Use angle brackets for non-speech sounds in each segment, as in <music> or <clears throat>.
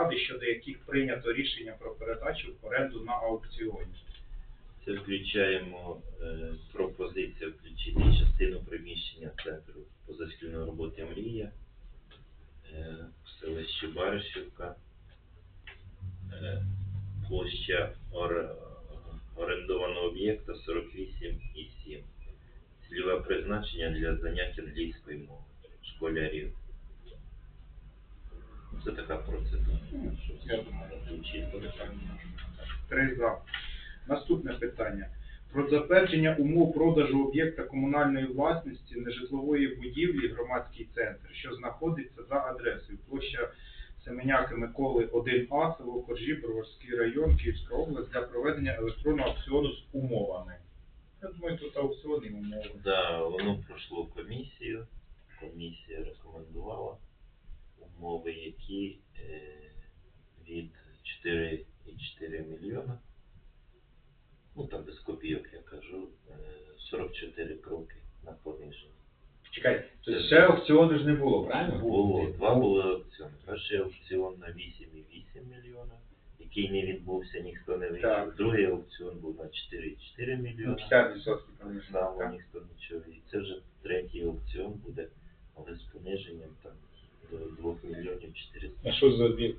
ради, щодо яких прийнято рішення про передачу в оренду на аукціоні. Це включаємо е, пропозицію включити частину приміщення центру позашкільної роботи Мрія е, в селищі Баришівка. Е, площа ор- орендованого об'єкта 48,7. Цільове призначення для занять англійської мови школярів. Це така процедура. щоб Я думаю, включити. Три за. Наступне питання. Про затвердження умов продажу об'єкта комунальної власності нежитлової будівлі громадський центр, що знаходиться за адресою площа Семеняки Миколи 1А, село Коржі, Броварський район, Київська область для проведення електронного аукціону з умовами. Я думаю, тут аукціон і умови. Да, воно пройшло комісію. Комісія рекомендувала умови, які е, від 4,4 мільйона. Ну там без копійок я кажу, е, 44 кроки на пониження. Чекай, то ще аукціону ж не було, правильно? Було, два були аукціони. Перший аукціон на 8,8 мільйона, який не відбувся, ніхто не вийшов. Так. Другий аукціон був на 4,4 Ну, мільйона. 50% Так пониження, само ніхто нічого. І це вже третій аукціон буде, але з пониженням там 2 мільйонів 400. А що за об'єкт?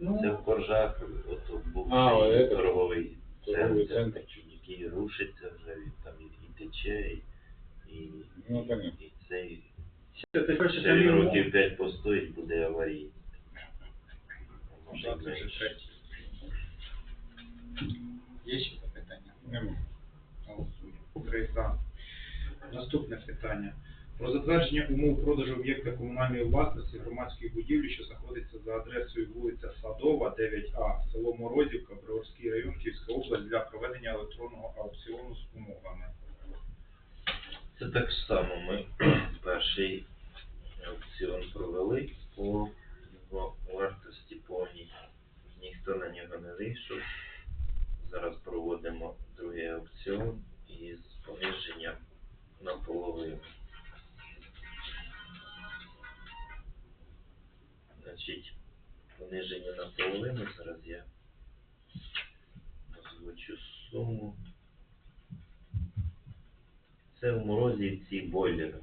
Ну, Це в Коржах, от був А, цей это, торговий торговий центр, центр. який рушиться вже, він там і, і тече, і, і, Ну, понятно. і цей це ти хочеш ще він років 5 постоїть, буде аварійний. Може, і менше. Є ще запитання? Нема. Голосуємо. Три за. Наступне питання. Про затвердження умов продажу об'єкта комунальної власності громадської будівлі, що знаходиться за адресою вулиця Садова, 9А, село Морозівка, Броварський район, Київська область для проведення електронного аукціону з умовами. Це так само ми <clears throat> перший аукціон провели по його вартості повній. Ніхто на нього не вийшов. Зараз проводимо Бойлерна.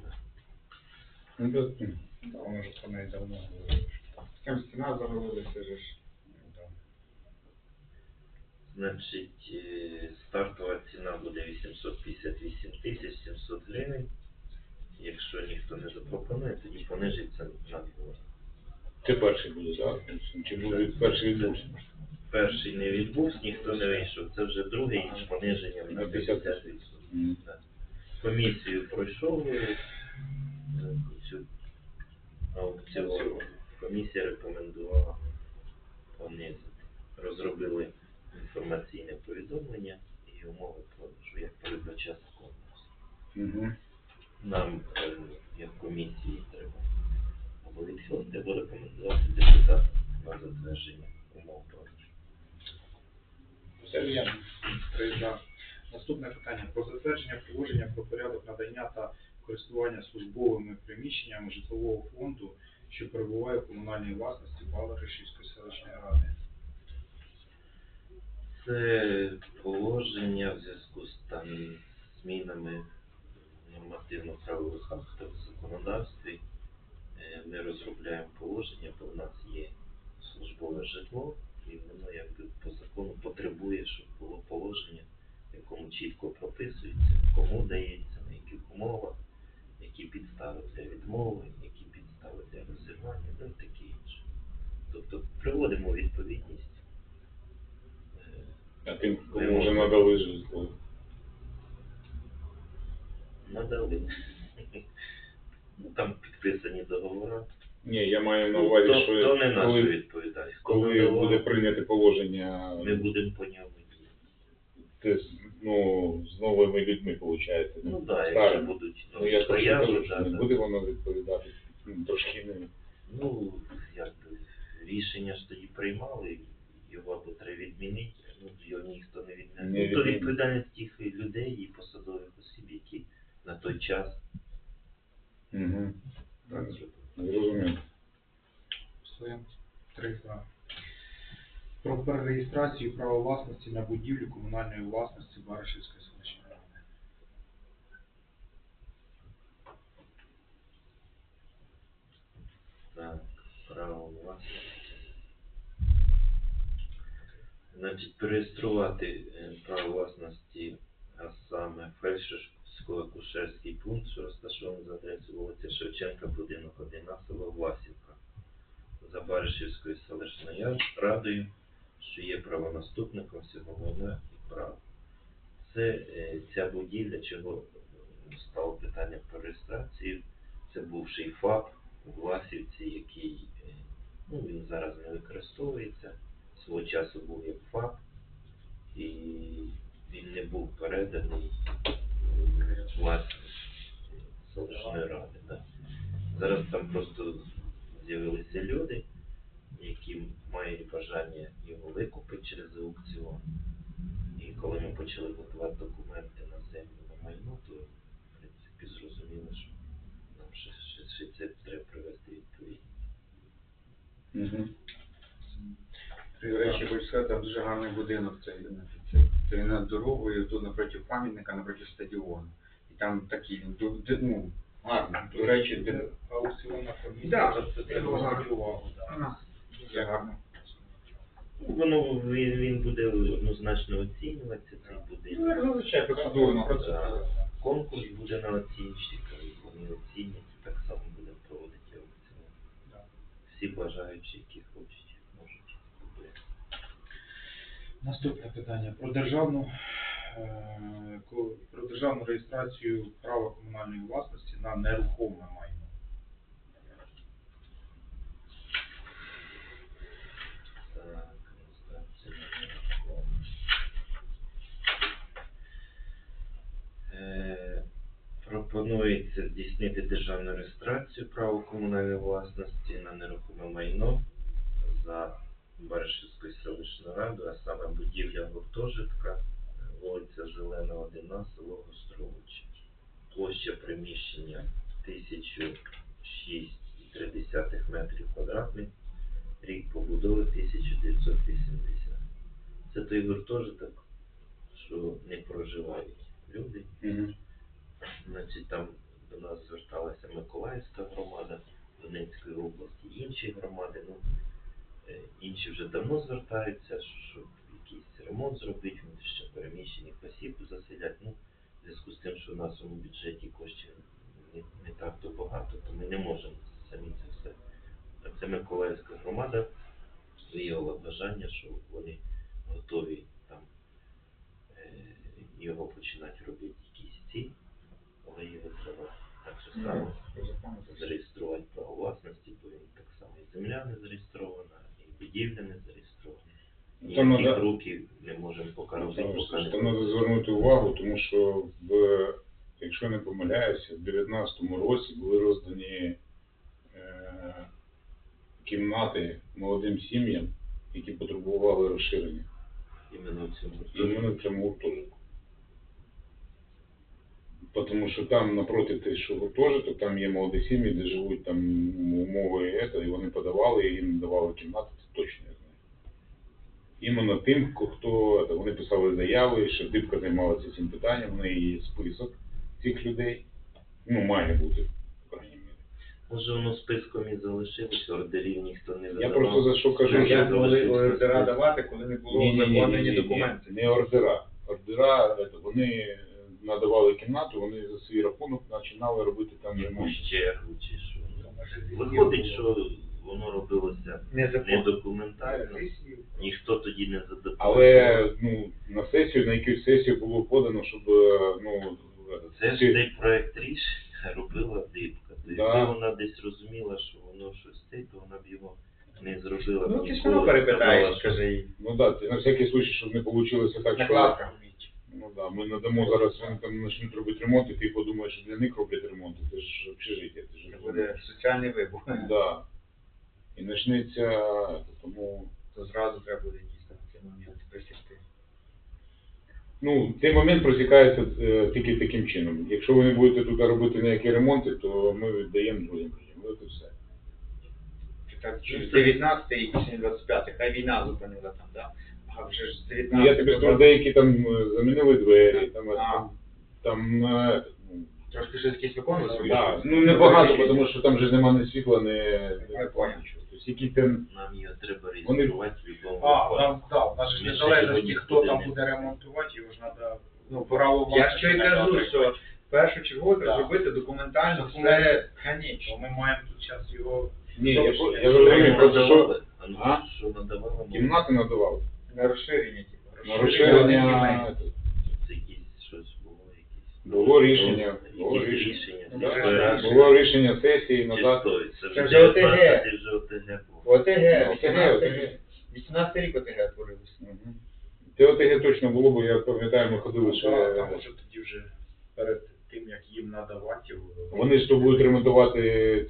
Ну, да, Да, воно ж про неї давно говорили. Там стіна завалилася же ж. Значить, е, стартова ціна буде 858 тисяч 700 гривень. Якщо ніхто не запропонує, тоді понижиться на двоє. Це перший буде, так? Чи буде перший відбувся? Перший не відбувся, ніхто не вийшов. Це вже другий з пониженням на На 50%. 50%. Мгм. Да. Комісію пройшов е, цю аукціон. Комісія рекомендувала понизити. Розробили інформаційне повідомлення і умови продажу, як передбачає конкурс. Мгм. Нам, е, як комісії, треба або відхилити, або рекомендувати депутатам на затвердження умов продажу. Все вірно. За. Наступне питання про затвердження положення про порядок надання та користування службовими приміщеннями житлового фонду, що перебуває в комунальній власності Баларишівської селищної ради. Це положення в зв'язку з там змінами нормативно-правових актів в законодавстві. Е, Ми розробляємо положення, бо в нас є службове житло, і воно якби по закону потребує, щоб було положення, в якому чітко прописується, кому дається, на яких умовах, які підстави для відмови, які підстави для розірвання, ну і таке інше. Тобто приводимо відповідність. е, А тим, кому вже надали житло. Надали. Ну, там підписані договори. Ні, я маю на увазі, то, що то не наша коли, відповідальність. коли договор, буде прийняте положення ми будемо по ньому з- ну, з новими людьми, виходить. Ну так, да, якщо будуть Ну, я просто кажу, що да, не да. буде воно відповідати. Ну, Трошки не. Ну, якби рішення ж тоді приймали, його або треба відмінити, ну його ніхто не відмінив. Не Ну, то відповідальність тих людей і посадових осіб, які на той час Угу. так. Зрозуміло. Все. Три за. Про перереєстрацію права власності на будівлю комунальної власності Баришівської селищної ради. Так, право власності. Значить, переєструвати е, право власності, а саме фельдшерсько-акушерський пункт, що розташований за адресою вулиця Шевченка, будинок 1, село Власівка, за Баришівською селищною радою, що є правонаступником всього майна і прав. Це е, ця будівля, чого е, стало питання про реєстрацію. Це бувший ФАП у Власівці, який е, ну, він зараз не використовується. Свого часу був як ФАП, і він не був переданий у власність селищної ради. Да. Зараз там просто з'явилися люди, які мають бажання його викупити через аукціон. І коли ми почали готувати документи на землю на майно, то в принципі зрозуміло, що нам ще, ще, ще це треба привести відповідь. Угу. До речі, хочу сказати, там дуже гарний будинок. Це, це, це він над дорогою, тут напроти пам'ятника, напроти стадіону. І там такий, він ду- ду- ну, гарний. До речі, де... Аукціонна комісія Да, це це звернуть гарно. увагу. да. Ага. Дуже гарно. Ну, Воно він, він буде однозначно оцінюватися, цей Ну, будинок. зазвичай, процедурно. Да. Конкурс буде на оцінщика, і вони оцінять, і так само будемо проводити аукціон. Да. Всі бажаючі, які хочуть, можуть купити. Наступне питання про державну е, ко- про державну реєстрацію права комунальної власності на нерухоме майно. Так, реєстрація. Е, Пропонується здійснити державну реєстрацію права комунальної власності на нерухоме майно за Баришівською селищною радою, а саме будівля гуртожитка, вулиця Зелена, 1, село Гостровичі. Площа приміщення 1006,3 метрів квадратних, рік побудови 1980. Це той гуртожиток, що не проживають люди. Значить, там до нас зверталася Миколаївська громада, Донецької області, інші громади. Ну, е, інші вже давно звертаються, щоб якийсь ремонт зробити, ще переміщених осіб заселять. Ну, в зв'язку з тим, що у нас у бюджеті коштів не, не так то багато, то ми не можемо самі це все. А це Миколаївська громада виявила бажання, що вони готові там е, його починати робити якісь ці, але його треба так же само зареєструвати право власності, бо він так само і земля не зареєстрована, і будівля не зареєстрована. Ну, Там Ніяких надо- руків не можемо поки робити, поки не Там треба звернути увагу, тому що в, якщо не помиляюся, в 19-му році були роздані е, кімнати молодим сім'ям, які потребували розширення. іменно в цьому. Іменно в цьому гуртожитку. Тому що там напроти те, що гуртожиток, там є молоді сім'ї, де живуть там умови і вони подавали, і їм давали кімнати, це точно я знаю. Іменно тим, хто вони писали заяви, що дибка займалася цим питанням, в неї є список цих людей. Ну, має бути, по крайній мірі. Може воно списком і залишилось, ордерів ніхто не Я просто за що кажу, що Як могли ордера список? давати, коли не було закладені документи? Не ордера. Ордера, ето, вони надавали кімнату, вони за свій рахунок починали робити там ремонт. Якусь чергу чи що. Виходить, що воно робилося Не не закон. документально, ніхто тоді не задокументував. Але ну, на сесію, на якусь сесію було подано, щоб е, ну, Це ж цей проект рішення робила дибка. То Да. якби вона десь розуміла, що воно щось те, то вона б його не зробила. б Ну, ти ніколи. все одно перепитаєш, що скажи їй. ну да, на всякий случай, щоб не вийшло так, що Накладка. ну, да, ми надамо зараз, вони там почнуть робити ремонт, і ти подумаєш, що для них роблять ремонт, це ж общежиття, це ж буде соціальний вибух. да. І почнеться, тому То зразу треба буде дійсно цей момент присягти. Ну, цей момент просікається е, тільки таким чином. Якщо ви не будете тут робити ніякі ремонти, то ми віддаємо другим людям. От і все. Так, з 19 і сьогодні 25, хай війна зупинила там, да? А вже ж з 19 Ну, я тобі скажу, деякі там е, замінили двері, там, А. там, там е, ну, Трошки щось якісь виконували свої? да, ну небагато, тому що там же нема ні світла, ні, Я понял. нічого. Тобто які там, Нам його треба реєструвати в будь-якому А, нам, да, у нас же Ми незалежності, хто там буде ремонтувати, його ж треба, ну, право Я що й кажу, що в першу чергу треба Да. зробити документально все, конечно. Ми маємо тут зараз його... ні, я, я розумію, просто що? Ну, А? що надавали? кімнати надавали. На розширення, типу. На розширення Це якісь щось було, якісь. Було рішення, було рішення. Да. Було рішення сесії назад. Це Це вже ОТГ. ОТГ. ОТГ, Ну, 18 ОТГ. рік. 18 рік ОТГ творилося. Мгм. Те ОТГ точно було, бо я пам'ятаю, ми ходили Що, ще. там може тоді вже перед тим, як їм надавати його... Вони ж то будуть ремонтувати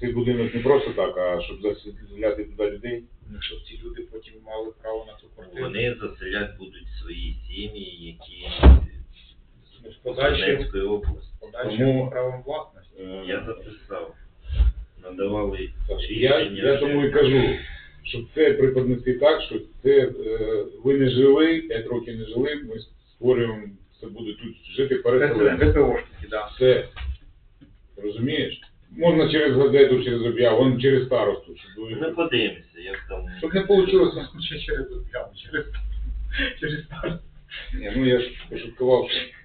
цей будинок не просто так, а щоб заселяти туди людей. Ну, щоб ці люди потім мали право на цю квартиру. Вони заселять будуть свої сім'ї, які з подальшим, Донецької області. подальшим Тому- правом власності. Е, Я записав. Надавали Так, Я, я тому і кажу, щоб це преподнести так, що це е, ви не жили, 5 років не жили, ми створюємо, це буде тут жити переселенці. Прецедент, да. Все. Розумієш? Можна через газету, через об'яву, вон через старосту. Щоб ви- Ми подивимося, як там. Щоб не вийшло. Ще через об'яву, через, через старт. Ні, ну я ж пошуткував. що- Ми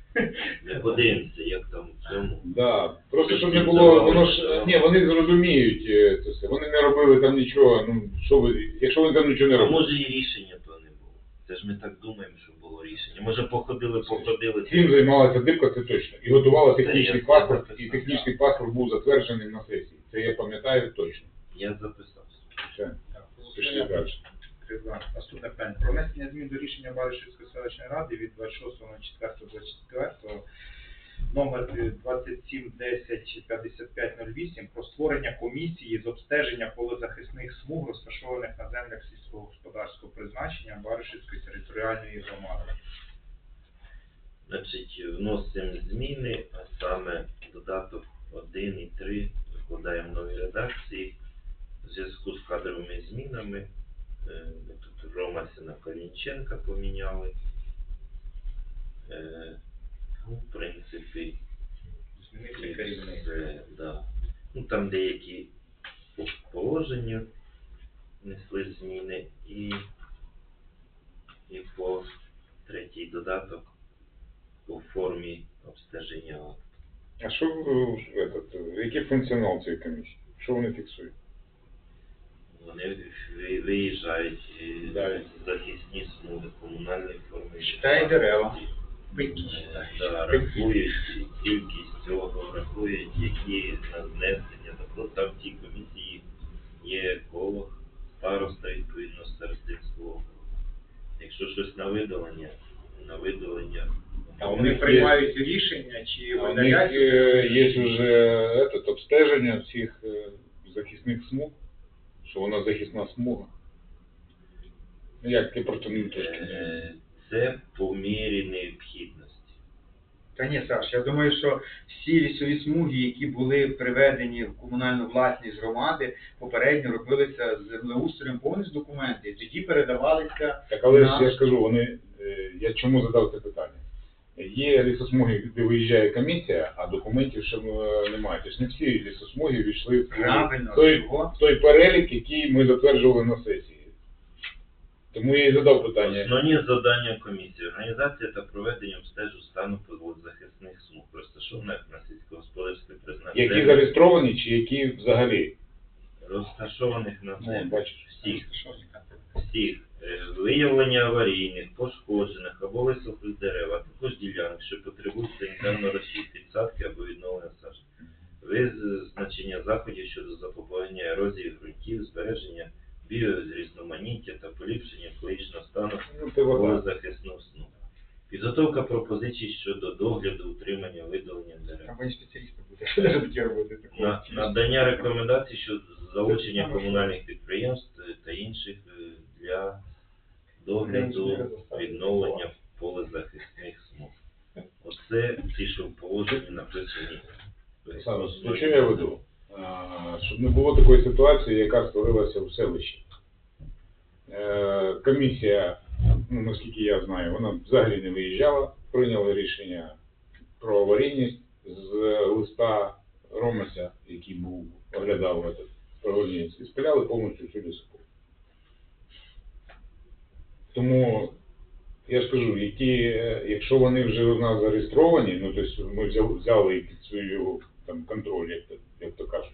подивимося, як там в цьому. Да. Просто щоб не було, воно ж, ні, вони зрозуміють е, це все. Вони не робили там нічого, ну, що ви, якщо вони там нічого не А робили. може і рішення то не було. Це ж ми так думаємо, що було рішення. Може походили, походили. Цим займалася дивка, це точно. І готувала технічний паспорт, і технічний паспорт був затверджений на сесії. Це я пам'ятаю точно. Я записав. Все, пішли далі. За. Наступне питання. Про внесення змін до рішення Баришівської селищної ради від 26.04.24 номер е, 27105508 про створення комісії з обстеження полезахисних смуг, розташованих на землях сільськогосподарського призначення Баришівської територіальної громади. Значить, вносимо зміни, а саме додаток 1 і 3 викладаємо в новій редакції. В зв'язку з кадровими змінами ми тут Ромасіна Калінченка поміняли. Е, Ну, в принципі, і все, да. Ну, там деякі по положенню внесли зміни і, і по третій додаток у формі обстеження акту. А що е, этот, е, який функціонал цієї комісії? Що вони фіксують? Вони ви- виїжджають е, Далі. захисні смуги комунальної форми. Читає дерева. Е. Да, рахують кількість цього, рахують, які наднесення. Тобто там в цій комісії є еколог, староста відповідно старостинського округу. Якщо щось на видалення, на видалення. А вони них приймають рішення чи А у них видаляють? е, є вже этот, обстеження всіх е, захисних смуг, що вона захисна смуга. Ну, Як ти просто не трошки. Е, Це по мірі необхідності. Та ні, Саш, я думаю, що всі лісові смуги, які були приведені в комунальну власність громади, попередньо робилися з землеустроєм повністю документи, і тоді передавалися Так, але на- я ж кажу, вони, е, я чому задав це питання? Є лісосмуги, де виїжджає комісія, а документів ще е, немає. Тобто не всі лісосмуги війшли в той- Правильно, той, в той перелік, який ми затверджували на сесії. Тому я і задав питання. Основні завдання комісії організація та проведення обстежу стану захисних смуг, розташованих на сільськогосподарське призначення. Які зареєстровані чи які взагалі? розташованих на Ну, землі. бачиш. всіх, всіх виявлення аварійних, пошкоджених або висохлих дерев, а також ділянок, що потребують санітарно розчистки підсадки або відновлення сажі. Визначення заходів щодо запобігання ерозії ґрунтів, збереження біорізноманіття та поліпшення екологічного стану Ну, вода. захисного сну. Підготовка пропозицій щодо догляду, утримання, видалення дерев. Там спеціалісти будуть. На, надання рекомендацій щодо залучення комунальних підприємств та інших е, для догляду відновлення полезахисних смуг. Оце ті, що в положенні написані. Саме, до чого я веду? А, щоб не було такої ситуації, яка створилася в селищі. Е, Комісія, ну наскільки я знаю, вона взагалі не виїжджала, прийняла рішення про аварійність з листа Ромася, який був оглядав этот правильність, і спиляли повністю всю лісополу. Тому я ж кажу, які, е, якщо вони вже у нас зареєстровані, ну тобто ми взяли, взяли їх під свою там контроль, як, то- як то кажуть,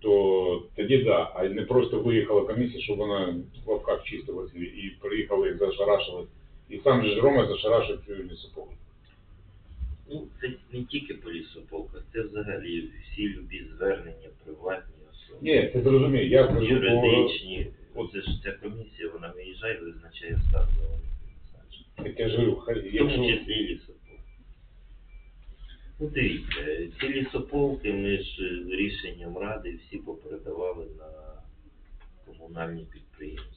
то тоді да, а не просто виїхала комісія, щоб вона в лавках чистилася і приїхали, зашарашили. І сам же Рома зашарашив цю лісополу. Ну, це не тільки по лісополках, це взагалі всі любі звернення, приватні особи. Ні, ти зрозумій, я кажу юридичні. От. Це ж ця комісія, вона виїжджає і визначає стан. Так я ж говорю, В тому числі і лісополки. Ну дивіться, ці лісополки ми ж е, рішенням ради всі попередавали на комунальні підприємства.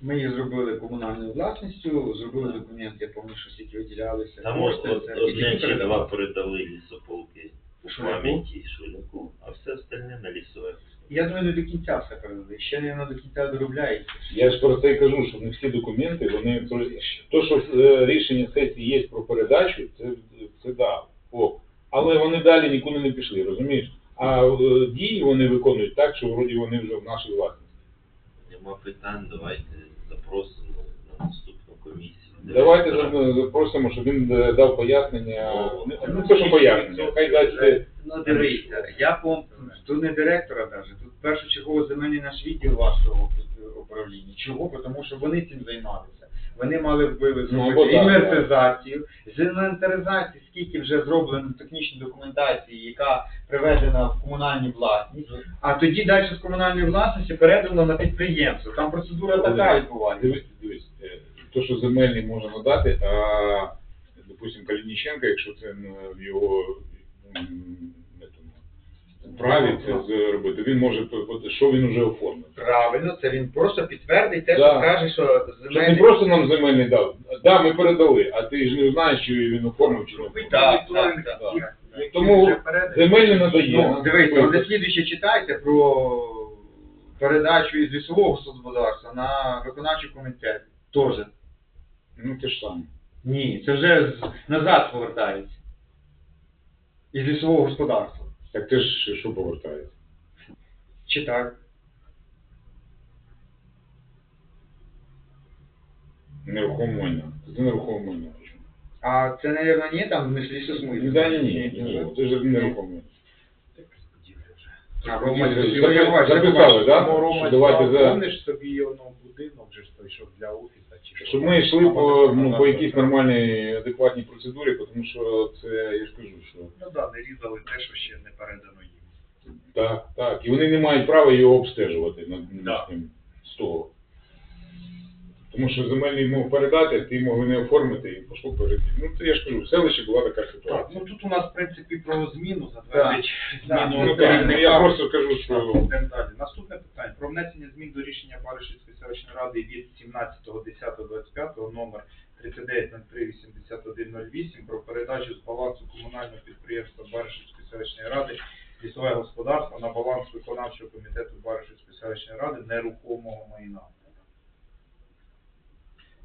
Ми їх зробили комунальною власністю, зробили документ, я пам'ятаю, що скільки виділялися. Там от, це- одне чи два передали лісополки у пам'яті Шуляку, а все остальне на лісове. Я думаю, не до кінця все передали. Ще не до кінця доробляється. Я ж про це і кажу, що не всі документи, вони то, що е, рішення сесії є про передачу, це, це да, ок. Але вони далі нікуди не пішли, розумієш? А е, дії вони виконують так, що вроді вони вже в нашій власності. Нема питань, давайте запросимо на наступну комісію. Давайте Директора. запросимо, щоб він е, дав пояснення. Ну, Не- Ну, це що пояснення, хай дасть. е, Ну дивіться, я пом... тут не директора навіть, тут першочергово земельний наш відділ вашого управління. Чого? Тому що вони цим займалися. Вони мали вбили Ну, зробити так, інвентаризацію, з інвентаризації, скільки вже зроблено технічної документації, яка приведена в комунальну власність, а тоді далі з комунальної власності передано на підприємство. Там процедура така відбувається. Дивись, дивись, е, то, що земельний може надати, а, допустим, Калініченка, якщо це в його не тому, праві це зробити, він може, що він вже оформив. Правильно, це він просто підтвердить те, Да. що скаже, що Щоб не земельний просто нам земельний дав. Да, ми передали, а ти ж не знаєш, чи він оформив, чи не оформив. Так, так, так. Так. Тому земельний надає. Ну, дивіться, ви слідуюче читайте про передачу із лісового господарства на виконавчий комітет. Тоже. Ну, те ж саме. Ні, це вже назад повертається. Із лісового господарства. Так ти ж що повертається? Чи так? Нерухоме. Це нерухоме. А це, мабуть, не там не лісосмуги. Ні, да, ні, ні, ні, це ж нерухоме. А, Рома, Записали, да? Рома, давайте за- помниш собі ну, будинок же ж той, що для офіса чи що? Щоб ми йшли по, ну, по якійсь нормальній, адекватній процедурі, тому що це, я ж кажу, що Ну да, не різали те, що ще не передано їм. так, так. І вони не мають права його обстежувати над, над Да. з того. Тому що земельний мог передати, ти мог не оформити і пішло перед. Ну, це я ж кажу, в селищі була така Так, ситуація. ну тут у нас, в принципі, про зміну затвердить Так, зміну Ну, так, ну, я просто кажу, що далі. Наступне питання. Про внесення змін до рішення Баришівської селищної ради від 17.10.25 номер 39038108 про передачу з балансу комунального підприємства Баришівської селищної ради лісове господарство на баланс виконавчого комітету Баришівської селищної ради нерухомого майна.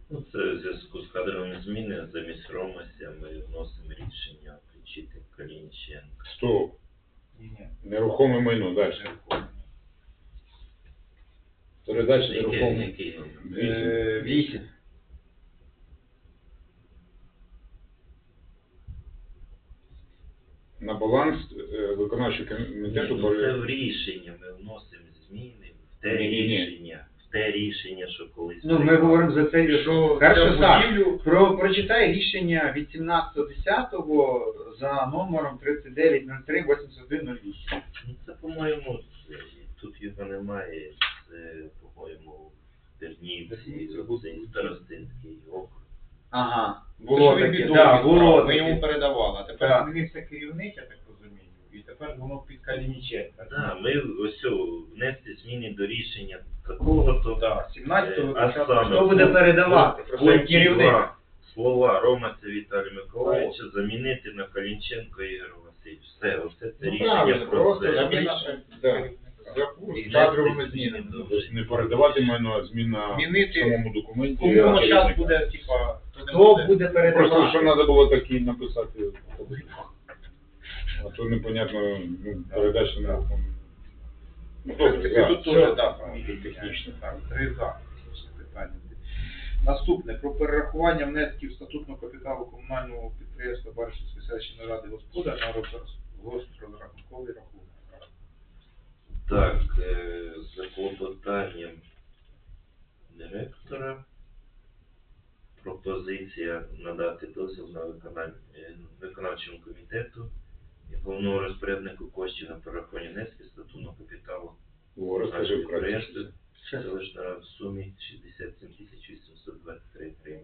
Ну, це в зв'язку з кадровими змінами замість Ромася ми вносимо рішення включити Калінченка. стоп, Ні-ні, нерухоме майно, далі. Передача Який, нерухоме. який номер? Вісім. Е, Вісім. На баланс е, виконавчого Ні, комітету ну, це в рішення ми вносимо зміни в те Ні-ні-ні. рішення, те рішення, що колись. Ну, ми приймали. говоримо за це, що Перше так. Про, прочитай рішення від 17.10 за номером 39038108. Ну, це, по-моєму, це- тут його немає, це, по-моєму, в Тернівці, Тернівці, Старостинський округ. Ага, Це було ж він таке, відомий да, справа, було Ми йому таке. передавали, а тепер Так. змінився керівник, я так і тепер воно під Калініченка. Да, ми ось о, внести зміни до рішення такого-то. Так, 17-го, Е, а саме? Хто буде передавати? Пункті керівник. два Слова Ромаця Віталія Миколаївича замінити на Калінченко Ігор Васильович. Все, оце це Ну, рішення правильно, про просто це. заміна. Да. з кадровими змінами. Тобто не передавати майно, а зміна Змінити. в самому документі. Кому керівника. зараз буде, типа, хто не Хто буде Просто передавати? що треба було такі написати. А то непонятно, ну, передача на Ну, добре, принципі, тут теж да, Технічно. технічно. Так, три за. Питання. Наступне про перерахування внесків статутного капіталу комунального підприємства Баришівської селищної ради господар на розрахунковий рахунок. Так, е, за клопотанням директора пропозиція надати дозвіл на виконання е, виконавчому комітету і головному розпоряднику коштів на перерахування внесків статутного капіталу О, розкажи підприємства рада в сумі 67 тисяч 823 гривень.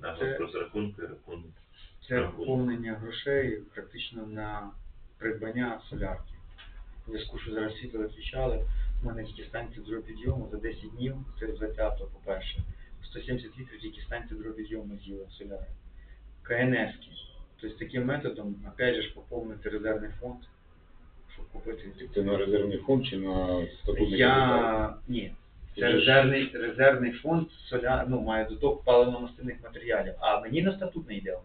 На Це- розрахунку і рахунок. Це поповнення грошей практично на придбання солярки. У зв'язку, що зараз світло виключали, у мене тільки станції підйому за 10 днів, це 20-го, по-перше, 170 літрів тільки станції підйому з'їла соляри. КНС-ки. Тобто таким методом, опять же, ж, поповнити резервний фонд, щоб купити. Це на резервний фонд чи на статутний? Я... Ні. Це резервний, резервний фонд соля... ну, має доток паливно-мастильних матеріалів, а мені на статут не йде воно.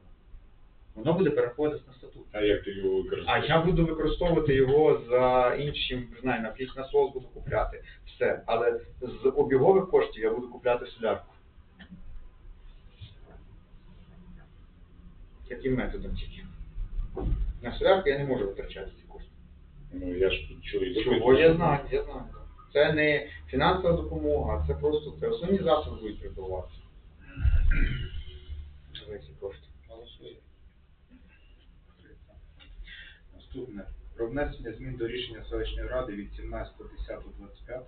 Воно буде переходити на статут. А як ти його А я буду використовувати його за іншим, не знаю, на якийсь насос буду купляти. Все. Але з обігових коштів я буду купляти солярку. Яким методом тільки? На солярку я не можу витрачати ці кошти. Ну, я ж тут чого я знаю, я знаю. Це не фінансова допомога, це просто це основні засоби будуть придбаватися. За <clears throat> ці кошти. Голосуємо. Наступне. Про внесення змін до рішення селищної ради від 17.10.25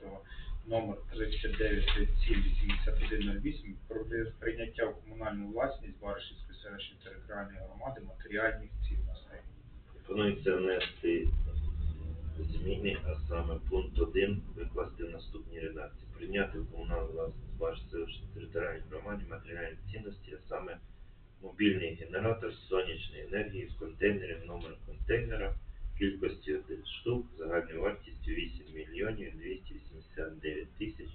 номер 39378108 про прийняття в комунальну власність Баришівської селищної територіальної громади матеріальних цінностей. Пропонується внести зміни, а саме пункт 1 викласти в наступній редакції. Прийняти в комунальну власність Башцевої територіальної громади матеріальні цінності, а саме мобільний генератор сонячної енергії в контейнері, номер контейнера, кількості 1 штук, загальною вартістю 8 мільйонів 289 тисяч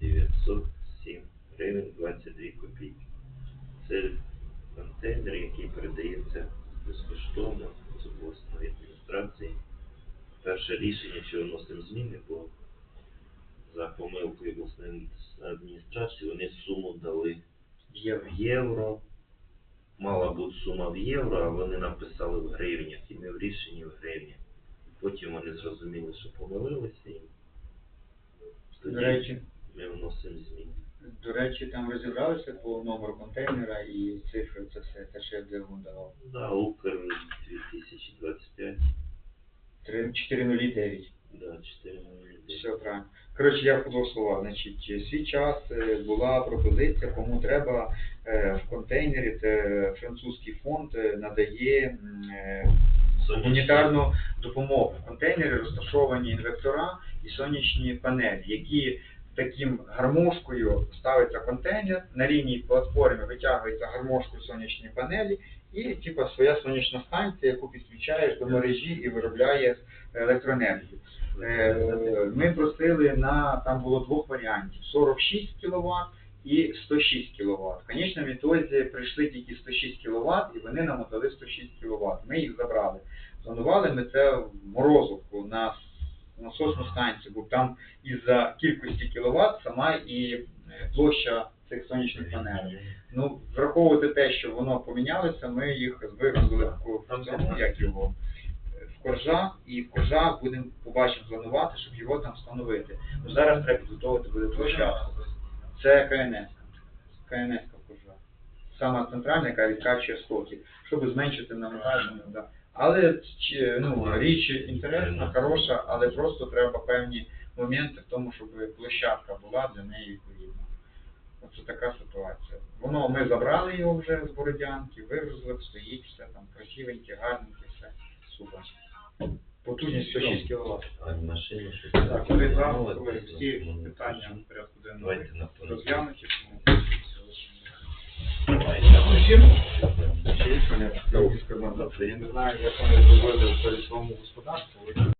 907 гривень 22 копійки. Це контейнер, який передається безкоштовно з обласної адміністрації. Перше рішення, що вносимо зміни, бо за помилкою обласної адміністрації вони суму дали в євро. Мала бути сума в євро, а вони написали в гривнях, і ми в рішенні в гривнях. Потім вони зрозуміли, що помилилися, і До тоді речі, ми вносимо зміни. До речі, там розібралися по номеру контейнера і цифри, це все, те, що я диву давав. Да, Укр 2025, 409. Да, 4 людей. Все правильно. Коротше, я в двох словах. Значить, свій час е, була пропозиція, кому треба е, в контейнері, це французький фонд е, надає м, е, гуманітарну допомогу. В контейнері розташовані інвектора і сонячні панелі, які таким гармошкою ставиться контейнер, на лінії платформи витягується гармошкою сонячні панелі, і типа своя сонячна станція, яку підключаєш до мережі і виробляє електроенергію. Е, Ми просили на там було двох варіантів: 46 кВт і 106 кВт. В конечному ітозі прийшли тільки 106 кВт, і вони нам дали 106 кВт. Ми їх забрали. Планували ми це в Морозовку на насосну станцію, бо там із-за кількості кВт сама і е, площа цих сонячних панелей. Ну, враховувати те, що воно помінялося, ми їх вивезли в цьому, як його, е, в коржа, і в коржа будемо побачимо планувати, щоб його там встановити. Ну, зараз треба підготовити буде площадку. Це КНС. КНС коржа. Сама центральна, яка відкачує стоки, щоб зменшити навантаження. Да. Але ну, річ інтересна, хороша, але просто треба певні моменти в тому, щоб площадка була для неї відповідна. Оце така ситуація. Воно ми забрали його вже з Бородянки, вивезли, стоїть, все там красивеньке, гарненьке, все супер. Потужність 106 кВт. А машини щось Так, три за, замовили, колеги, то всі питання в порядку понеділок. розглянуті, тому Я не знаю, як вони зробили в своєму господарству.